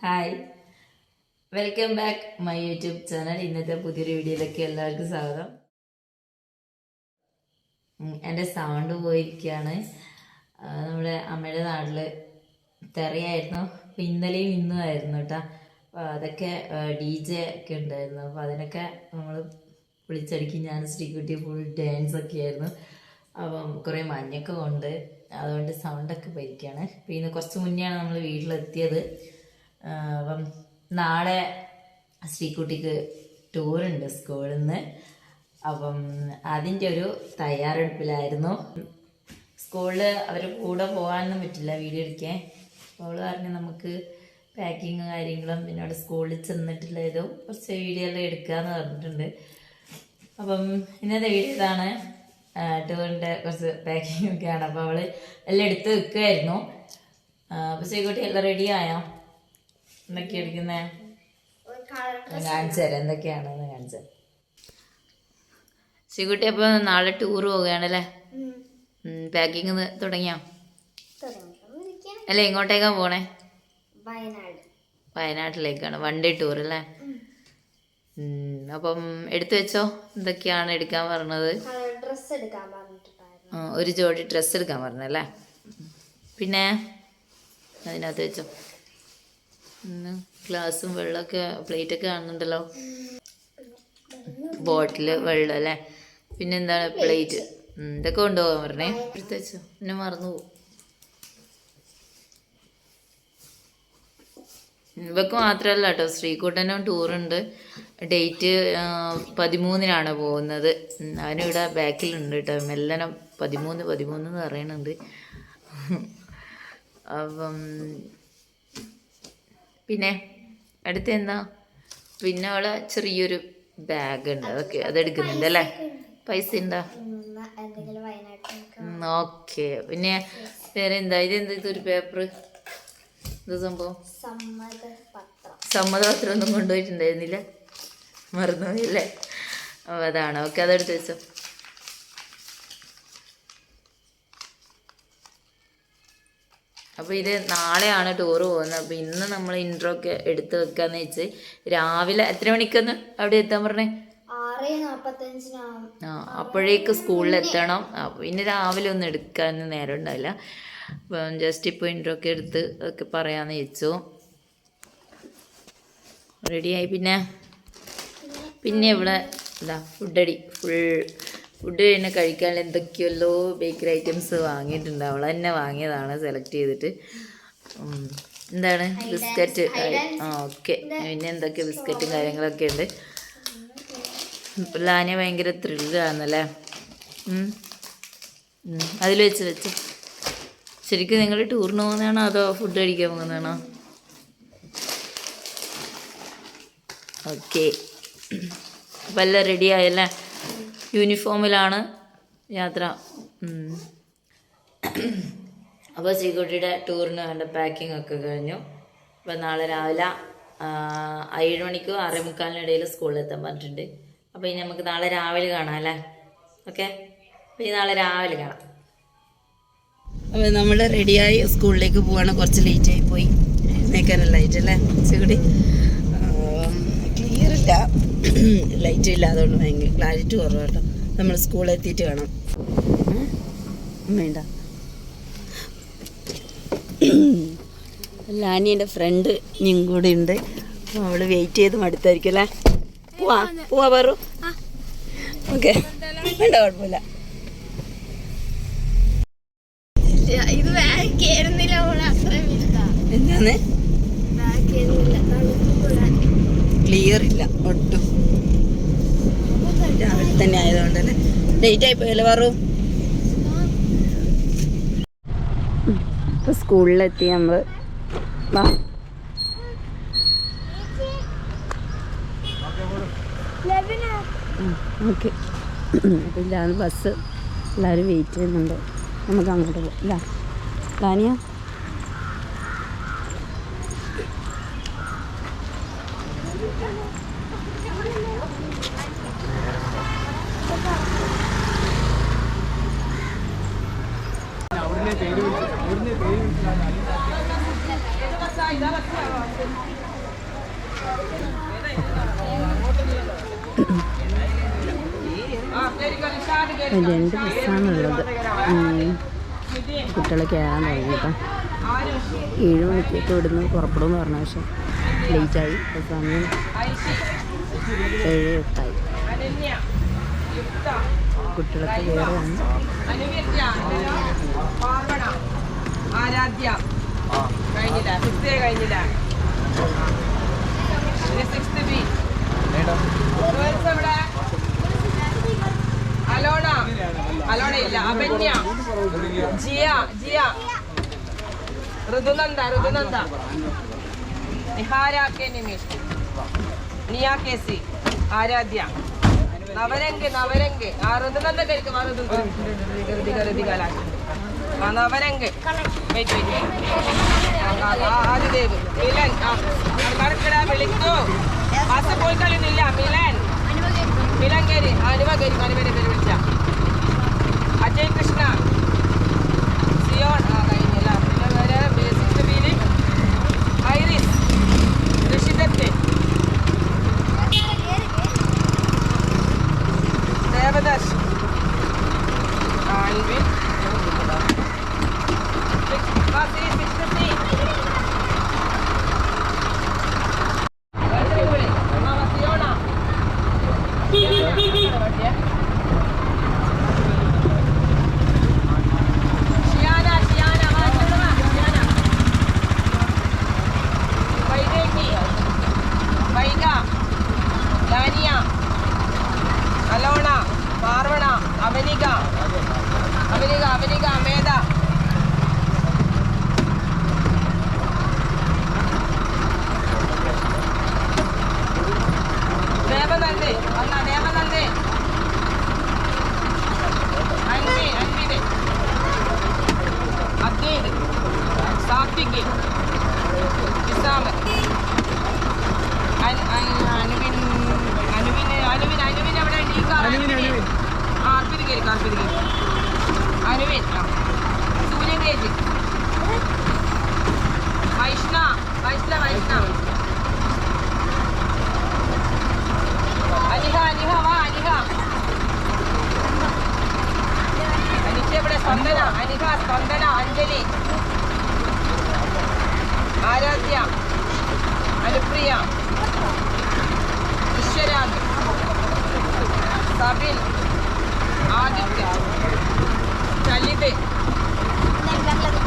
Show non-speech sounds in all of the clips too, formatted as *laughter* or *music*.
Hi. Welcome back my YouTube channel. ഇന്നത്തെ പുതിയൊരു വീഡിയോയിലേക്ക് എല്ലാവർക്കും സ്വാഗതം. എന്റെ സൗണ്ട് പോയിരിക്കുകയാണ്. നമ്മുടെ അമ്മയുടെ നാട്ടിൽ തെറിയായിരുന്നു. അപ്പം ഇന്നലെയും ഇന്നും ആയിരുന്നു കേട്ടോ. അപ്പോൾ അതൊക്കെ ഡി ജെ ഒക്കെ ഉണ്ടായിരുന്നു. അപ്പോൾ അതിനൊക്കെ നമ്മൾ വിളിച്ചടിക്കും ഞാൻ ശ്രീകുട്ടി ഫുൾ ഡാൻസ് ഒക്കെ ആയിരുന്നു. അപ്പം കുറേ മഞ്ഞൊക്കെ കൊണ്ട് അതുകൊണ്ട് സൗണ്ടൊക്കെ പോയിരിക്കുകയാണ്. പിന്നെ കുറച്ച് മുന്നെയാണ് നമ്മൾ വീട്ടിലെത്തിയത്. അപ്പം നാളെ ശ്രീകുട്ടിക്ക് ടൂറുണ്ട് സ്കൂളിൽ നിന്ന് അപ്പം അതിന്റെ ഒരു തയ്യാറെടുപ്പിലായിരുന്നു. സ്കൂളിൽ അവർ കൂടെ പോകാനൊന്നും പറ്റില്ല വീഡിയോ എടുക്കാൻ അപ്പോൾ അവൾ പറഞ്ഞു നമുക്ക് പാക്കിങ് കാര്യങ്ങളും പിന്നെ അവിടെ സ്കൂളിൽ ചെന്നിട്ടുള്ള ഏതോ കുറച്ച് വീഡിയോ എല്ലാം എടുക്കാമെന്ന് പറഞ്ഞിട്ടുണ്ട്. അപ്പം ഇന്നത്തെ വീഡിയോ ഇതാണ്. ടൂറിന്റെ കുറച്ച് പാക്കിംഗ് ഒക്കെയാണ്. അപ്പോൾ അവൾ എല്ലാം എടുത്ത് വെക്കുമായിരുന്നു അപ്പോൾ ശ്രീകുട്ടി എല്ലാം റെഡി ആയോ? എന്തൊക്കെയാണ് എടുക്കുന്നത് കാണിച്ചു തരാം എന്തൊക്കെയാണെന്ന് കാണിച്ചു. തരാം ശ്രീകുട്ടി അപ്പോൾ നാളെ ടൂർ പോവുകയാണല്ലേ? പാക്കിങ് തുടങ്ങിയോ? അല്ല എങ്ങോട്ടേക്കാ പോണേ? വയനാട്. വയനാട്ടിലേക്കാണ്. വൺ ഡേ ടൂർ അല്ലേ? അപ്പം എടുത്തു വെച്ചോ. എന്തൊക്കെയാണ് എടുക്കാൻ പറഞ്ഞത്? കളർ ഡ്രസ് എടുക്കാൻ ഒരു ജോഡി ഡ്രസ്സ് എടുക്കാൻ പറഞ്ഞല്ലേ? പിന്നെ? അതിനകത്ത് വെച്ചോ. ഗ്ലാസും വെള്ളമൊക്കെ പ്ലേറ്റൊക്കെ കാണുന്നുണ്ടല്ലോ. ബോട്ടിൽ വെള്ളം അല്ലേ? പിന്നെ എന്താണ് പ്ലേറ്റ്? ഇതൊക്കെ കൊണ്ടുപോകാൻ പറഞ്ഞേ. എടുത്ത് വെച്ചോ. പിന്നെ മറന്നു പോകും. ഇവക്ക് മാത്രമല്ല കേട്ടോ ശ്രീകുട്ടനും ടൂറുണ്ട് ഡേറ്റ് പതിമൂന്നിനാണ് പോകുന്നത്. അവനിവിടെ ബാക്കിലുണ്ട് കേട്ടോ. മെല്ലനം പതിമൂന്ന് പതിമൂന്ന് എന്ന് പറയുന്നുണ്ട് *laughs* അപ്പം പിന്നെ അടുത്ത എന്താ? പിന്നെ അവളെ ചെറിയൊരു ബാഗ് ഉണ്ട് അതൊക്കെ അതെടുക്കുന്നുണ്ട് അല്ലേ? പൈസ ഉണ്ടോ? ഓക്കെ. പിന്നെ വേറെ എന്താ ഇതെന്താ? ഇതൊരു പേപ്പർ ഇത് സംഭവം? സമ്മത പത്രം സമ്മതപത്രം ഒന്നും കൊണ്ടുപോയിട്ടുണ്ടായിരുന്നില്ല. മറന്നുപോയല്ലേ അപ്പോൾ അതാണ്. ഓക്കെ അതെടുത്ത് വെച്ചോ. അപ്പോൾ ഇത് നാളെയാണ് ടൂറ് പോകുന്നത്. അപ്പോൾ ഇന്ന് നമ്മൾ ഇൻട്രോ ഒക്കെ എടുത്ത് വെക്കാന്ന് വെച്ച് രാവിലെ എത്ര മണിക്കൊന്ന് അവിടെ എത്താൻ പറഞ്ഞേ? ആ അപ്പോഴേക്ക് സ്കൂളിൽ എത്തണം. പിന്നെ രാവിലെ ഒന്നും എടുക്കാൻ നേരം ഉണ്ടാവില്ല. അപ്പം ജസ്റ്റ് ഇപ്പോൾ ഇൻട്രോ ഒക്കെ എടുത്ത് ഒക്കെ പറയാമെന്ന് വെച്ചു. റെഡിയായി പിന്നെ? പിന്നെ ഇവിടെ ഇതാ ഫുഡടി ഫുൾ ഫുഡ് കഴിഞ്ഞ് കഴിക്കാൻ എന്തൊക്കെയല്ലോ ബേക്കറി ഐറ്റംസ് വാങ്ങിയിട്ടുണ്ട്. അവൾ തന്നെ വാങ്ങിയതാണ് സെലക്ട് ചെയ്തിട്ട്. എന്താണ്? ബിസ്ക്കറ്റ്. ആ ഓക്കെ. പിന്നെ എന്തൊക്കെ ബിസ്ക്കറ്റും കാര്യങ്ങളൊക്കെ ഉണ്ട്? ലാന ഭയങ്കര ത്രില്ലാന്നല്ലേ അതിൽ വെച്ച് വെച്ച്. ശരിക്കും നിങ്ങൾ ടൂറിന് പോകുന്നതാണോ അതോ ഫുഡ് കഴിക്കാൻ പോകുന്നതാണോ? ഓക്കെ. അപ്പം എല്ലാം റെഡി ആയല്ലേ? യൂണിഫോമിലാണ് യാത്ര. അപ്പോൾ ശ്രീകുട്ടിയുടെ ടൂറിന് വേണ്ട പാക്കിംഗ് ഒക്കെ കഴിഞ്ഞു. അപ്പോൾ നാളെ രാവിലെ ഏഴ് മണിക്കോ ആറേ മുക്കാലിനിടയിൽ സ്കൂളിൽ എത്താൻ പറഞ്ഞിട്ടുണ്ട്. അപ്പോൾ ഇനി നമുക്ക് നാളെ രാവിലെ കാണാം അല്ലേ? ഓക്കെ അപ്പോൾ ഇനി നാളെ രാവിലെ കാണാം. അപ്പോൾ നമ്മൾ റെഡിയായി സ്കൂളിലേക്ക് പോവാണ്. കുറച്ച് ലേറ്റ് ആയി പോയി. എഴുന്നേക്കാനല്ല അല്ലേ? ശ്രീകുട്ടി? ക്ലിയർ ഇല്ല. ലൈറ്റ് ഇല്ലാതുകൊണ്ട് ഭയങ്കര ക്ലാരിറ്റി കുറവ് കേട്ടോ. നമ്മൾ സ്കൂളിൽ എത്തിയിട്ട് വേണം? വേണ്ട. ലാനിയുടെ ഫ്രണ്ട് ഇനിയും കൂടെ ഉണ്ട്. അവൾ വെയിറ്റ് ചെയ്ത് മടുത്തായിരിക്കും അല്ലേ? പോവാ പോവാ പറു. ഓക്കെ വേണ്ട കുഴപ്പമില്ല. ഇത് എന്താണ് ക്ലിയർ ഇല്ല ഒട്ടും തന്നെ ആയതുകൊണ്ടല്ലേ ലേറ്റ് ആയി പോയല്ലേ പറു സ്കൂളിലെത്തി നമ്മൾ വാ. ബസ്. എല്ലാവരും വെയിറ്റ് ചെയ്യുന്നുണ്ട്. നമുക്ക് അങ്ങോട്ട് പോകാം ഇല്ല രണ്ട് ബസ്സാണുള്ളത് കുട്ടികൾ കയറാൻ തുടങ്ങി ഏഴ് മണിക്കൊക്കെ ഇവിടുന്ന് പുറപ്പെടുമെന്ന് പറഞ്ഞ പക്ഷേ ലേറ്റായി സമയം ഏഴ് എട്ടായി. കുട്ടികളൊക്കെ കയറുകയാണ് ആരാധ്യ. കഴിഞ്ഞില്ല. ഫിഫ്ത്ത് കഴിഞ്ഞില്ല. സിക്സ്ത് ബി ഗേൾസ് എവിടെ? അലോണ. അലോണ ഇല്ല Apanya. Jiya. Jiya. Rithunanda Rithunanda. Nihara K Nimish. Niya K C. Aaradhya. Navrang Navrang. ആ ഋതുനന്ദ. കഴിക്കും ആ ഋതു നവരംഗ് വെയിറ്റ് വെയിറ്റ് ആദിദേവ് മിലൻ. കടക്കിട വിളിക്കൂ. ബസ് പോയി മിലൻ. മിലൻ കയറി. അനുവ കയറി. അനുവരെ വിളിച്ച. അജയ് കൃഷ്ണ. സിയോൺ. അനുപ്രിയ വിശ്വരാജ് സബിൻ ആദിത്യ ചലിത് എല്ലാവരും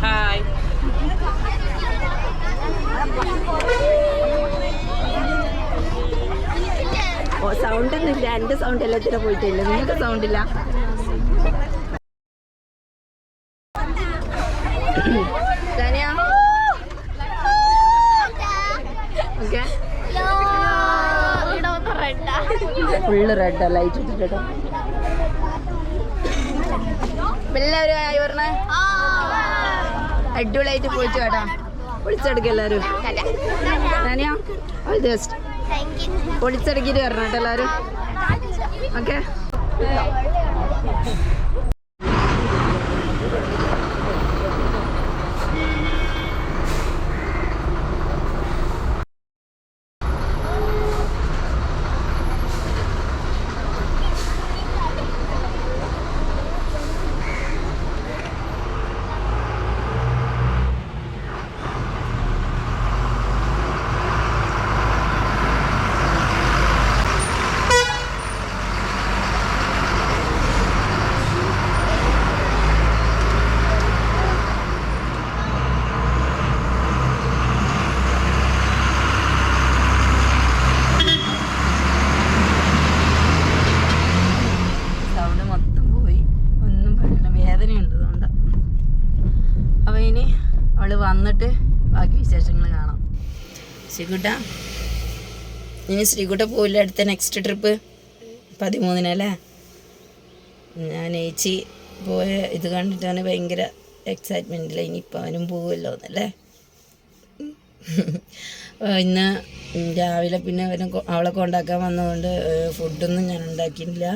ഹായ് ഓ സൗണ്ട് ഒന്നും ഇല്ല. എന്റെ സൗണ്ട് എല്ലാത്തിനും പോയിട്ടില്ല നിങ്ങൾക്ക് സൗണ്ട് ഇല്ല? ഫുള്ള് റെഡ് ലൈറ്റ് ഇട്ടിട്ടോ എല്ലാവരും ആയി പറഞ്ഞേ? അടിപൊളിയായിട്ട് പോയിട്ട് കേട്ടോ. പൊളിച്ചെടുക്കുക എല്ലാവരും ഞാനിയാ ഓൾ ദി ബെസ്റ്റ് പൊളിച്ചെടുക്കിട്ട് വരണം കേട്ടോ എല്ലാവരും ഓക്കെ സൗണ്ട് മൊത്തം പോയി ഒന്നും പറയണ്ട വേദനയുണ്ട് അതുകൊണ്ട് അപ്പൊ ഇനി അവൾ വന്നിട്ട് ബാക്കി വിശേഷങ്ങൾ കാണാം. ശ്രീകുട്ട ഇനി ശ്രീകുട്ട പോയില്ല അടുത്ത നെക്സ്റ്റ് ട്രിപ്പ് പതിമൂന്നിനല്ലേ ഞാൻ ഏച്ചി പോയ ഇത് കണ്ടിട്ടാണ് ഭയങ്കര എക്സൈറ്റ്മെന്റിൽ ഇനിയിപ്പോൾ അവനും പോകുമല്ലോ എന്നല്ലേ? ഇന്ന് രാവിലെ പിന്നെ അവനെ അവളെ കൊണ്ടാക്കാൻ വന്നതുകൊണ്ട് ഫുഡൊന്നും ഞാൻ ഉണ്ടാക്കിയിട്ടില്ല.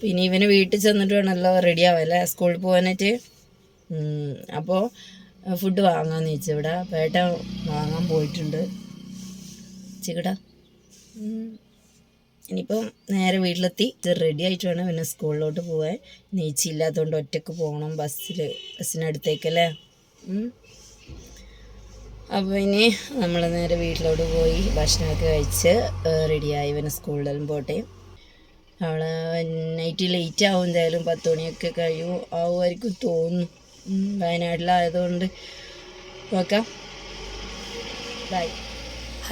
പിന്നെ ഇവന് വീട്ടിൽ ചെന്നിട്ട് വേണമല്ലോ റെഡി ആവല്ലേ സ്കൂളിൽ പോകാനായിട്ട് അപ്പോൾ ഫുഡ് വാങ്ങാമെന്ന് ചോദിച്ചു. ഇവിടെ പേട്ട വാങ്ങാൻ പോയിട്ടുണ്ട്. ചിക്കട ഇനിയിപ്പം നേരെ വീട്ടിലെത്തി. റെഡി ആയിട്ട് വേണം പിന്നെ സ്കൂളിലോട്ട് പോകാൻ നീച്ചില്ലാത്തതുകൊണ്ട് ഒറ്റയ്ക്ക് പോകണം ബസ്സിൽ ബസ്സിനടുത്തേക്കല്ലേ. അപ്പോൾ ഇനി നമ്മൾ നേരെ വീട്ടിലോട്ട് പോയി ഭക്ഷണമൊക്കെ കഴിച്ച് റെഡിയായി പിന്നെ സ്കൂളിലും പോട്ടെ. അവൾ നൈറ്റ് ലേറ്റ് ആവും എന്തായാലും പത്ത് മണിയൊക്കെ കഴിയും. ആവുമായിരിക്കും തോന്നുന്നു. വയനാട്ടിലായതുകൊണ്ട്. നോക്കാം. ബൈ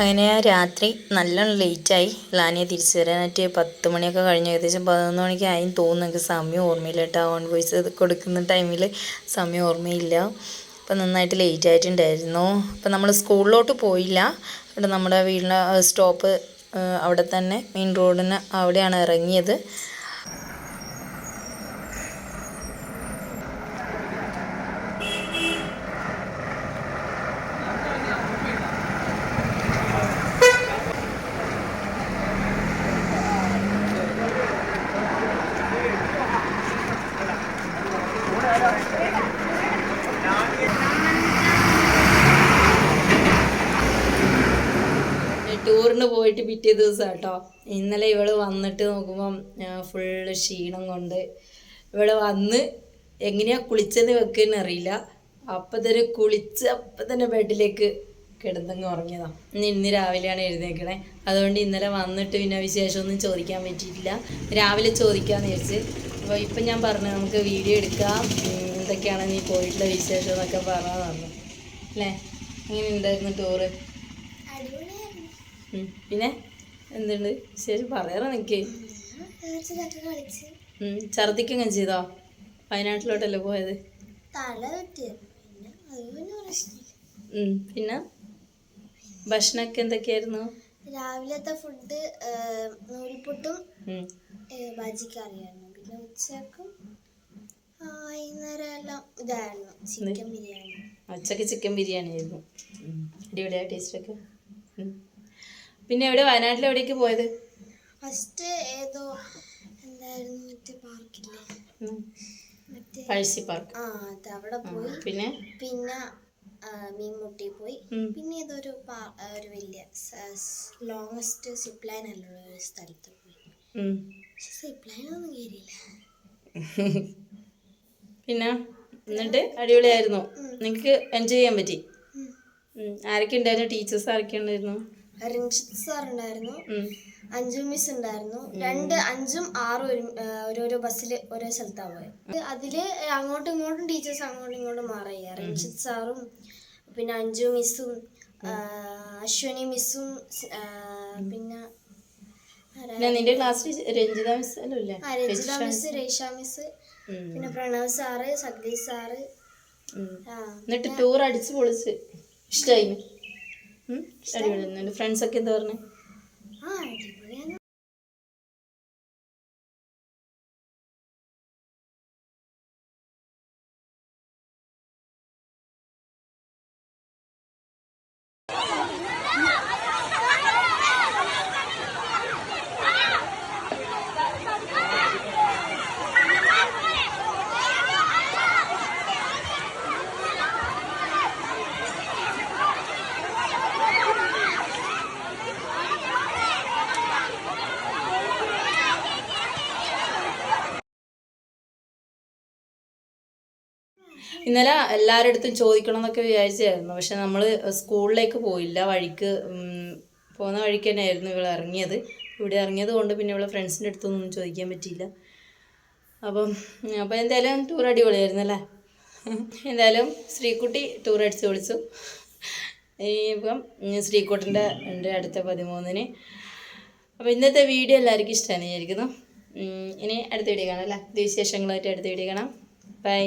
അങ്ങനെ രാത്രി നല്ലോണം ലേറ്റായി. ലാനിയെ തിരിച്ചു വരാനായിട്ട് പത്ത് മണിയൊക്കെ കഴിഞ്ഞ്. ഏകദേശം പതിനൊന്ന് മണിക്ക് ആയി തോന്നുന്നു. എനിക്ക് സമയം ഓർമ്മയില്ല കേട്ടോ. ഓൺ വോയിസ് കൊടുക്കുന്ന ടൈമിൽ സമയം ഓർമ്മയില്ല. അപ്പം നന്നായിട്ട് ലേറ്റ് ആയിട്ടുണ്ടായിരുന്നു അപ്പം നമ്മൾ സ്കൂളിലോട്ട് പോയില്ല. ഇവിടെ നമ്മുടെ വീടിന്റെ സ്റ്റോപ്പ് അവിടെ തന്നെ മെയിൻ റോഡിന് അവിടെയാണ് ഇറങ്ങിയത് ടൂറിന് പോയിട്ട് പിറ്റേ ദിവസം കേട്ടോ ഇന്നലെ ഇവൾ വന്നിട്ട് നോക്കുമ്പം ഫുള്ള് ക്ഷീണം കൊണ്ട്. ഇവൾ വന്ന് എങ്ങനെയാ കുളിച്ചെന്ന് വെക്കുന്ന അറിയില്ല. അപ്പം തന്നെ കുളിച്ച് അപ്പം തന്നെ ബെഡിലേക്ക് കിടന്നങ്ങ് ഉറങ്ങിയതാ. ഇന്ന് ഇന്ന് രാവിലെയാണ് എഴുന്നേക്കണേ. അതുകൊണ്ട് ഇന്നലെ വന്നിട്ട് പിന്നെ വിശേഷമൊന്നും ചോദിക്കാൻ പറ്റിയിട്ടില്ല. രാവിലെ ചോദിക്കാമെന്ന് വിചാരിച്ച്. അപ്പോൾ ഇപ്പം ഞാൻ പറഞ്ഞു നമുക്ക് വീഡിയോ എടുക്കാം. എന്തൊക്കെയാണ് നീ പോയിട്ടുള്ള വിശേഷം എന്നൊക്കെ പറഞ്ഞു പറഞ്ഞു അല്ലേ? എങ്ങനെ ഉണ്ടായിരുന്നു ടൂറ് പിന്നെ? എന്തുണ്ട് ശരി പറയാറ നിൽക്കേ ഛർദിക്കങ്ങനെ ചെയ്തോ? വയനാട്ടിലോട്ടല്ലേ പോയത്? പിന്നെ ഭക്ഷണമൊക്കെ എന്തൊക്കെയായിരുന്നു? രാവിലത്തെ ഫുഡ് നൂൽപുട്ടും. ബജിക്കറിയായിരുന്നു. പിന്നെ ഉച്ചക്കും വൈകുന്നേരം എല്ലാം ഇതായിരുന്നു. ചിക്കൻ ബിരിയാണി. ഉച്ചയ്ക്ക് ചിക്കൻ ബിരിയാണി ആയിരുന്നു അടിപൊളിയായ അടിപൊളിയാ ടേസ്റ്റൊക്കെ. പിന്നെ എവിടെ വയനാട്ടിൽ എവിടേക്ക് പോയത്? ഫസ്റ്റ് ഏതോ എന്തായിരുന്നു മറ്റേ പാർക്കില്ലേ? പഴശ്ശി പാർക്ക്. ആ അത് അവിടെ പോയി. പിന്നെ? പിന്നെ മീൻമുട്ടി പോയി. പിന്നെ ഇതൊരു ഒരു വലിയ ലോങ്സ്റ്റ് സിപ്പ് ലൈൻ അല്ല ഒരു സ്ഥലത്ത് പോയി. പക്ഷെ സിപ്പ് ലൈൻ ഒന്നും കയറിയില്ല പിന്നെ? എന്നിട്ട് അടിപൊളിയായിരുന്നു. നിങ്ങൾക്ക് എൻജോയ് ചെയ്യാൻ പറ്റി. ആരൊക്കെ ഉണ്ടായിരുന്നു? ടീച്ചേഴ്സ് ആരൊക്കെ ഉണ്ടായിരുന്നു? രഞ്ജിത്ത് സാർ ഉണ്ടായിരുന്നു അഞ്ജു അഞ്ചു മിസ് ഉണ്ടായിരുന്നു രണ്ട് അഞ്ചും ആറും ഓരോരോ ബസ്സിൽ ഓരോ സ്ഥലത്താണ് പോയത്. അതിൽ അങ്ങോട്ടും ഇങ്ങോട്ടും ടീച്ചേഴ്സ് അങ്ങോട്ടും ഇങ്ങോട്ടും മാറിയ രഞ്ജിത്ത് സാറും പിന്നെ അഞ്ചു മിസ്സും അശ്വനി മിസ്സും പിന്നെ നിന്റെ ക്ലാസ്സിൽ രഞ്ജിത മിസ് അല്ലോ രഞ്ജിത മിസ് രേഷ മിസ് പിന്നെ പ്രണവ് സാറ് സഗ്ലീഷ് സാറ്. എന്നിട്ട് ടൂർ അടിച്ച് പൊളിച്ച്. ഇഷ്ടമായി അടിപൊളി ഫ്രണ്ട്സ് ഒക്കെ എന്താ പറഞ്ഞു ആ അടിപൊളിയാണ് ഇന്നലെ എല്ലാവരുടെ അടുത്തും ചോദിക്കണം എന്നൊക്കെ വിചാരിച്ചായിരുന്നു. പക്ഷെ നമ്മൾ സ്കൂളിലേക്ക് പോയില്ല. വഴിക്ക് പോകുന്ന വഴിക്ക് തന്നെയായിരുന്നു ഇവൾ ഇറങ്ങിയത്. ഇവിടെ ഇറങ്ങിയത് കൊണ്ട് പിന്നെ ഇവളെ ഫ്രണ്ട്സിന്റെ അടുത്തൊന്നും ചോദിക്കാൻ പറ്റിയില്ല. അപ്പം അപ്പം എന്തായാലും ടൂർ അടിപൊളിയായിരുന്നു അല്ലേ? എന്തായാലും ശ്രീക്കുട്ടി ടൂർ അടിച്ച് വിളിച്ചു ഇപ്പം ശ്രീക്കുട്ടിന്റെ ഉണ്ട് അടുത്ത പതിമൂന്നിന്. അപ്പോൾ ഇന്നത്തെ വീഡിയോ എല്ലാവർക്കും ഇഷ്ടമാണ് വിചാരിക്കുന്നു. ഇനി അടുത്ത വീഡിയോ കാണാം അല്ലേ? വിശേഷങ്ങളായിട്ട് അടുത്ത വീഡിയോ കാണാം. ബൈ.